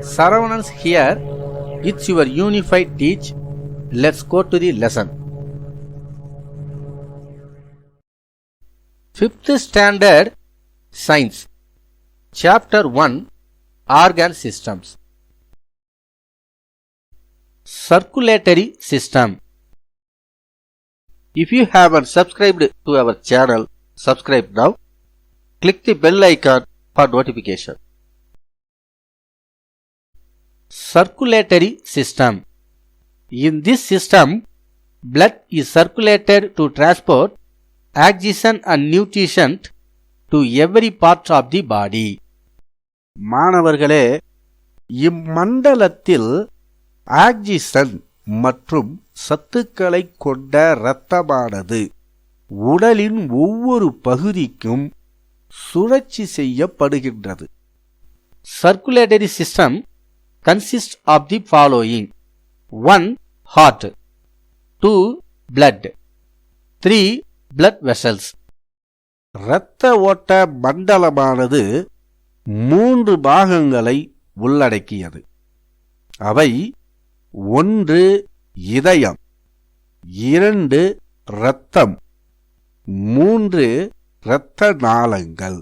Saravanans here. It's your unified teach. Let's go to the lesson. Fifth Standard Science Chapter 1 Organ Systems Circulatory System If you haven't subscribed to our channel, subscribe now. Click the bell icon for notification. Circulatory System In this system, blood is circulated to transport oxygen and nutrition to every part of the body. மாணவர்களே இம்மண்டலத்தில் oxygen மற்றும் சத்துக்களை கொண்ட இரத்தமானது உடலின் ஒவ்வொரு பகுதிக்கும் சுழற்சி செய்யப்படுகின்றது circulatory system consist of the following one heart two blood three blood vessels இரத்த ஓட்ட மண்டலமானது மூன்று பாகங்களை உள்ளடக்கியது. அவை ஒன்று இதயம் இரண்டு இரத்தம் மூன்று இரத்த நாளங்கள்.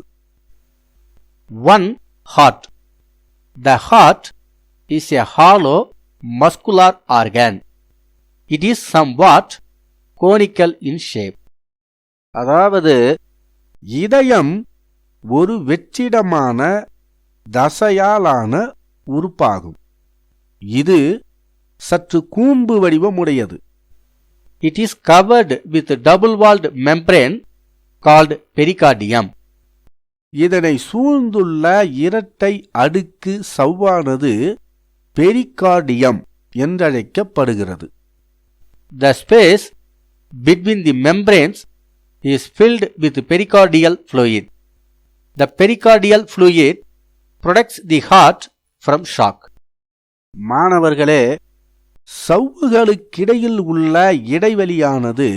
One heart the heart is a hollow muscular organ it is somewhat conical in shape அதாவது இதயம் ஒரு வெற்றிடமான தசையாலான உறுப்பாகும். இது சற்று கூம்பு வடிவமுடையது. It is covered with double walled membrane called pericardium இதனை சூழ்ந்துள்ள இரட்டை அடுக்கு சவ்வானது பெரிகார்டியம் என்றழைக்கப்படுகிறது the space between the membranes is filled with pericardial fluid. The pericardial fluid protects the heart from shock. மாணவர்களே சவ்வுகளுக்கிடையில் உள்ள இடைவெளியானது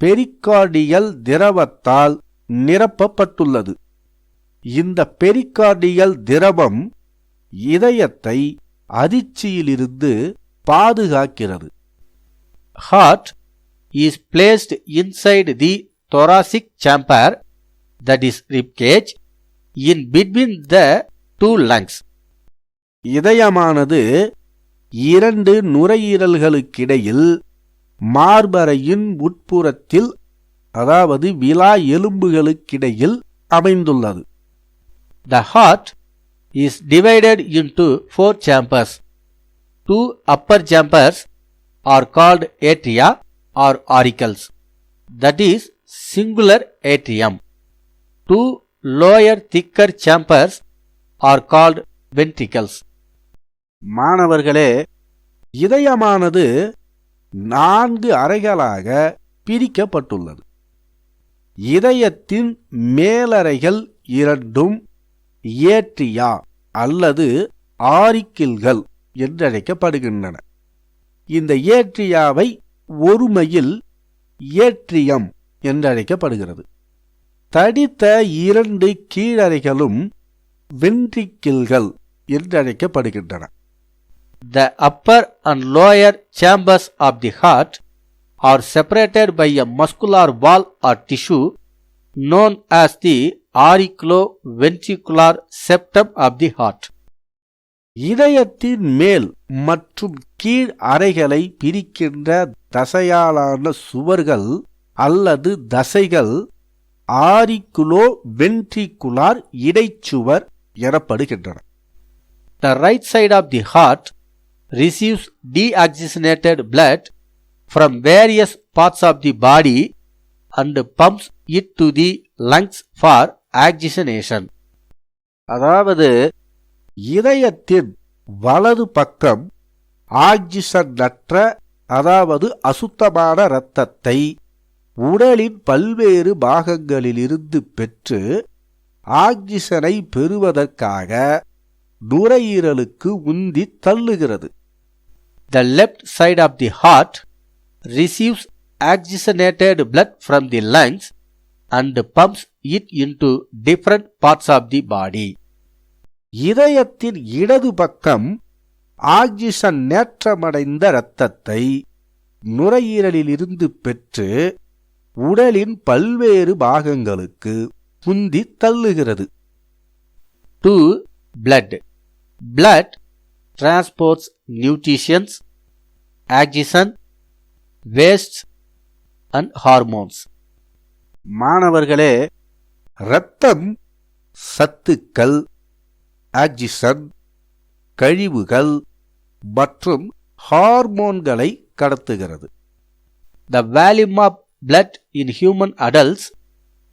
பெரிகார்டியல் திரவத்தால் நிரப்பப்பட்டுள்ளது இந்த பெரிகார்டியல் திரவம் இதயத்தை அதிர்ச்சியிலிருந்து பாதுகாக்கிறது. Heart is placed inside the thoracic chamber that is ribcage in between the two lungs இதயமானது இரண்டு நுரையீரல்களுக்கிடையில் மார்பறையின் உட்புறத்தில் அதாவது விலா எலும்புகளுக்கிடையில் அமைந்துள்ளது. The heart is divided into four chambers. Two upper chambers are called atria or auricles, that is singular atrium. Two lower thicker chambers are called ventricles. மாணவர்களே இதயமானது நான்கு அறைகளாக பிரிக்கப்பட்டுள்ளது இதயத்தின் மேலறைகள் இரண்டும் ஏற்றியா அல்லது ஆரிக்கில்கள் என்றழைக்கப்படுகின்றன. இந்த ஏற்றியாவை ஒருமையில் ஏற்றியம் என்றழைக்கப்படுகிறது. தடித்த இரண்டு கீழறைகளும் வென்ட்ரிக்கில்கள் என்றழைக்கப்படுகின்றன. The upper and lower chambers of the heart are separated by a muscular wall or tissue known as the auriculo-ventricular septum of the heart. இதயத்தின் மேல் மற்றும் கீழ் அறைகளை பிரிக்கின்ற தசையாலான சுவர்கள் அல்லது தசைகள் ஆரிக்குலோ வென்ட்ரிகுலார் இடைச்சுவர் எனப்படுகின்றன the right side of the heart receives deoxygenated blood from various parts of the body and pumps it to the lungs for oxygenation அதாவது இதயத்தின் வலது பக்கம் ஆக்சிஜனற்ற அதாவது அசுத்தமான இரத்தத்தை உடலின் பல்வேறு பாகங்களிலிருந்து பெற்று ஆக்சிஜனை பெறுவதற்காக நுரையீரலுக்கு உந்தி தள்ளுகிறது. The left side of the heart receives oxygenated blood from the lungs and pumps it into different parts of the body இதயத்தின் இடது பக்கம் ஆக்சிஜன் நேற்றமடைந்த இரத்தத்தை நுரையீரலிலிருந்து பெற்று உடலின் பல்வேறு பாகங்களுக்கு புந்தி தள்ளுகிறது 2. Blood. Blood transports nutrients, oxygen, wastes and hormones. மாணவர்களே இரத்தம் சத்துக்கள் ஆக்சிஜன் கழிவுகள் மற்றும் ஹார்மோன்களை கடத்துகிறது The volume of blood in human adults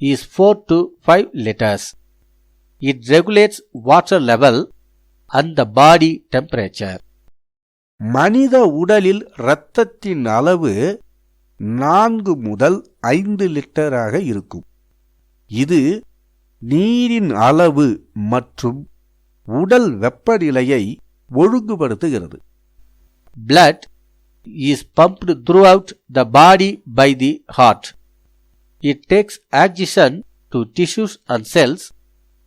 is 4 to 5 liters. It regulates water level and the body temperature. மனித உடலில் இரத்தத்தின் அளவு நான்கு முதல் ஐந்து லிட்டராக இருக்கும் இது நீரின் அளவு மற்றும் உடல் வெப்பநிலையை ஒழுங்குபடுத்துகிறது blood is pumped throughout the body by the heart it takes oxygen to tissues and cells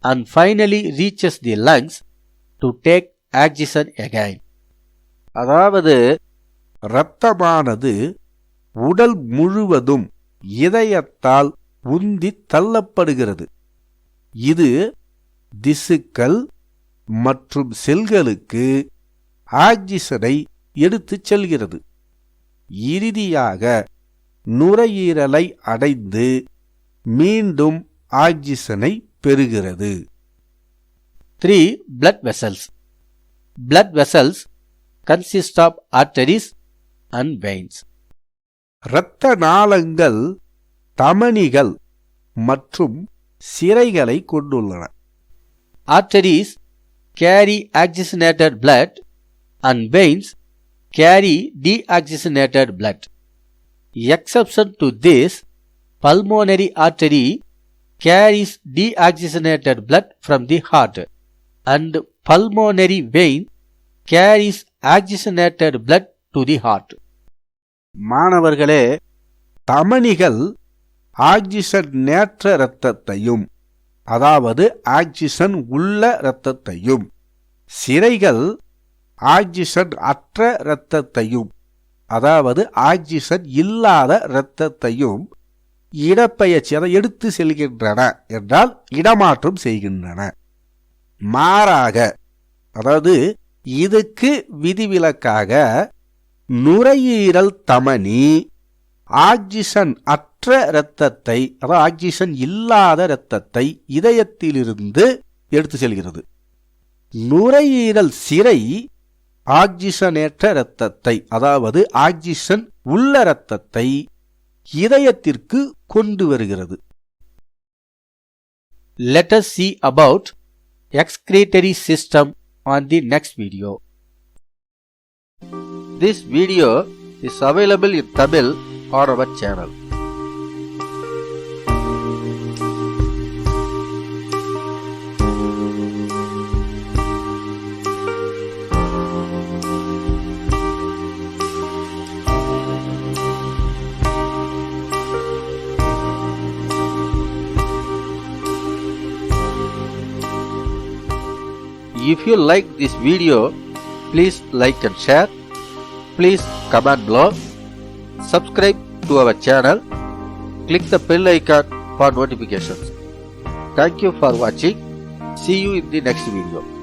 and finally reaches the lungs to take oxygen again அதாவது இரத்தமானது உடல் முழுவதும் இதயத்தால் உந்தி தள்ளப்படுகிறது. இது திசுக்கள் மற்றும் செல்களுக்கு ஆக்சிஜனை எடுத்துச் செல்கிறது. இறுதியாக நுரையீரலை அடைந்து மீண்டும் ஆக்சிஜனை பெறுகிறது. Three blood vessels blood vessels consist of arteries and veins இரத்த நாளங்கள் தமனிகள் மற்றும் சிறைகளை கொண்டுள்ளன arteries carry oxygenated blood and veins carry deoxygenated blood exception to this pulmonary artery carries deoxygenated blood from the heart and pulmonary vein carries oxygenated blood to the heart மாணவர்களே தமனிகள் oxygen நேற்ற இரத்தத்தையும் அதாவது ஆக்சிஜன் உள்ள இரத்தத்தையும் சிறைகள் oxygen அற்ற இரத்தத்தையும் அதாவது ஆக்சிஜன் இல்லாத இரத்தத்தையும் இடப்பெயர்ச்சி அதை எடுத்து செல்கின்றன என்றால் இடமாற்றம் செய்கின்றன. மாறாக அதாவது இதுக்கு விதிவிலக்காக நுரையீரல் தமனி ஆக்சிஜன் அற்ற இரத்தத்தை அதாவது ஆக்சிஜன் இல்லாத இரத்தத்தை இதயத்திலிருந்து எடுத்து செல்கிறது நுரையீரல் சிறை ஆக்சிஜனேற்ற இரத்தத்தை அதாவது ஆக்சிஜன் உள்ள இரத்தத்தை இதயத்திற்கு கொண்டு வருகிறது Let see about about excretory system on the next video. This video is available in Tamil on our channel. If you like this video, please like and share. Please comment below. Subscribe to our channel. Click the bell icon for notifications. Thank you for watching. See you in the next video.